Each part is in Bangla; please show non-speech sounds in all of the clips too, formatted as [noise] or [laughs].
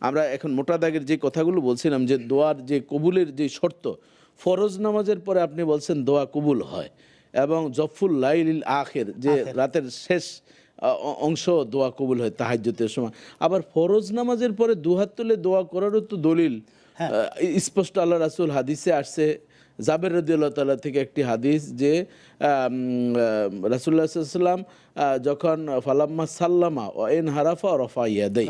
আমরা এখন মোটা দাগের যে কথাগুলো বলছিলাম যে দোয়ার যে কবুলের যে শর্ত ফরজ নামাজের পরে আপনি বলছেন দোয়া কবুল হয় এবং জফুল লাইল আখের যে রাতের শেষ অংশ দোয়া কবুল হয় তাহাজ্যতের সময়। আবার ফরজ নামাজের পরে দুহাত তুলে দোয়া করারও তো দলিল আহ, স্পষ্ট আল্লাহ রাসুল হাদিসে আসছে জাবের রদিউল্লাহ তাল্লাহ থেকে একটি হাদিস যে রাসুল্লাহ সাল্লাম যখন ফালাম্মা সাল্লামা ও এন হারাফা রফা ইয়াদাই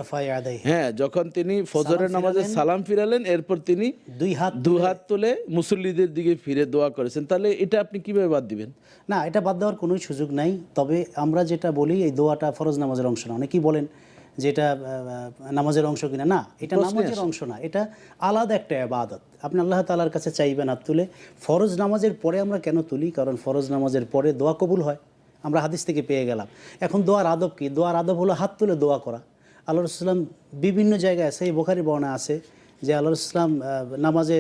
হ্যাঁ যখন তিনি ফজরের নামাজে সালাম ফিরালেন এরপর তিনি দুই হাত দু হাত তুলে মুসল্লিদের দিকে ফিরে দোয়া করেছেন। তাহলে এটা আপনি কীভাবে বাদ দিবেন? না এটা বাদ দেওয়ার কোনো সুযোগ নাই। তবে আমরা যেটা বলি এই দোয়াটা ফরজ নামাজের অংশ না। অনেকেই বলেন যে এটা নামাজের অংশ কিনা না এটা নামাজের অংশ না এটা আলাদা একটা আবাদত। আপনি আল্লাহ তালার কাছে চাইবেন হাত তুলে ফরজ নামাজের পরে আমরা কেন তুলি? কারণ ফরজ নামাজের পরে দোয়া কবুল হয়। আমরা হাদিস থেকে পেয়ে গেলাম। এখন দোয়ার আদব কি? দোয়ার আদব হলো হাত তুলে দোয়া করা। আল্লাহ রসুলাম বিভিন্ন জায়গায় আছে এই বোখারি বর্ণা আছে যে আল্লাহ রসুলাম নামাজে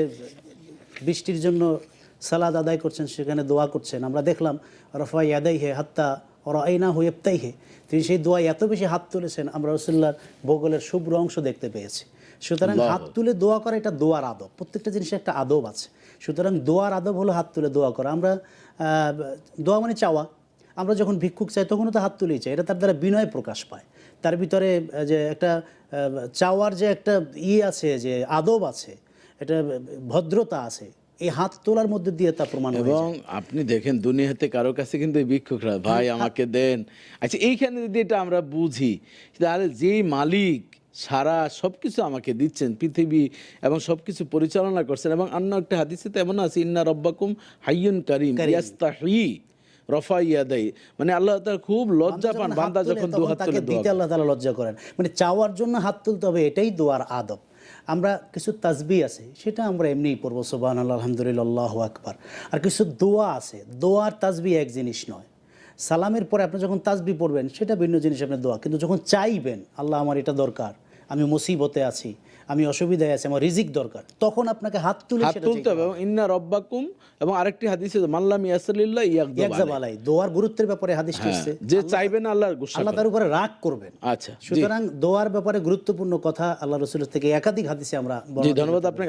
বৃষ্টির জন্য সালাদ আদায় করছেন সেখানে দোয়া করছেন। আমরা দেখলাম রফা ইয়াদাই হে হাত্তা ওরা আইনা হু তিনি সেই দোয়া এত বেশি হাত তুলেছেন আমরা রসুল্লার ভূগোলের শুভ্র অংশ দেখতে পেয়েছি। সুতরাং হাত তুলে দোয়া করা এটা দোয়ার আদব। প্রত্যেকটা জিনিসের একটা আদব আছে। সুতরাং দোয়ার আদব হলো হাত তুলে দোয়া করা। আমরা দোয়া মানে চাওয়া। আমরা যখন ভিক্ষুক চাই তখনও তো হাত তুলেই চাই। এটা তার দ্বারা বিনয় প্রকাশ পায়। তার ভিতরে যে একটা চাওয়ার যে একটা ইয়ে আছে যে আদব আছে এটা ভদ্রতা আছে এই হাত তোলার মধ্যে দিয়ে তা প্রমাণ এবং আপনি দেখেন দুনিয়াতে কারও কাছে কিন্তু এই ভিক্ষুকরা ভাই [laughs] আমাকে দেন। আচ্ছা এইখানে যদি এটা আমরা বুঝি তাহলে যেই মালিক সারা সবকিছু আমাকে দিচ্ছেন পৃথিবী এবং সবকিছু পরিচালনা করছেন এবং অন্য একটা হাদিসে তো এমন আছে ইন্না রব্বাকুম হাইয়ুন করিম ইয়াস্তাহি রফা ইয়াদাই। মানে আল্লাহ তাআলা খুব লজ্জা পান বান্দা যখন দু হাত তুলে আল্লাহ তাআলা লজ্জা করেন। মানে চাওয়ার জন্য হাত তুলতে হবে এটাই দোয়ার আদব। আমরা কিছু তাজবি আছে, সেটা আমরা এমনিই পড়ব সোবাহ আল্লাহ আলহামদুলিল্লাহ, আকবার। আর কিছু দোয়া আছে, দোয়ার তাজবি এক জিনিস নয়। সালামের পরে আপনি যখন তাজবি পড়বেন, সেটা ভিন্ন জিনিস আপনার দোয়া, কিন্তু যখন চাইবেন, আল্লাহ আমার এটা দরকার আমি মুসিবতে আছি আমি অসুবিধায় আছি আমার রিজিক দরকার। তখন আপনাকে হাত তুলে হাত তুলতে হবে এবং ইন্না রব্বাকুম এবং আরেকটি হাদিসে মাল্লাম ইয়াসালিল্লাহ ইয়াকজাব আলাই দোয়ার গুরুত্বের ব্যাপারে হাদিস আছে যে চাইবেন আল্লাহর গুসা আল্লাহ তার উপরে রাগ করবেন। আচ্ছা সুতরাং দোয়ার ব্যাপারে গুরুত্বপূর্ণ কথা আল্লাহ রাসূলের থেকে একাধিক হাদিসে আমরা জি ধন্যবাদ আপনাকে।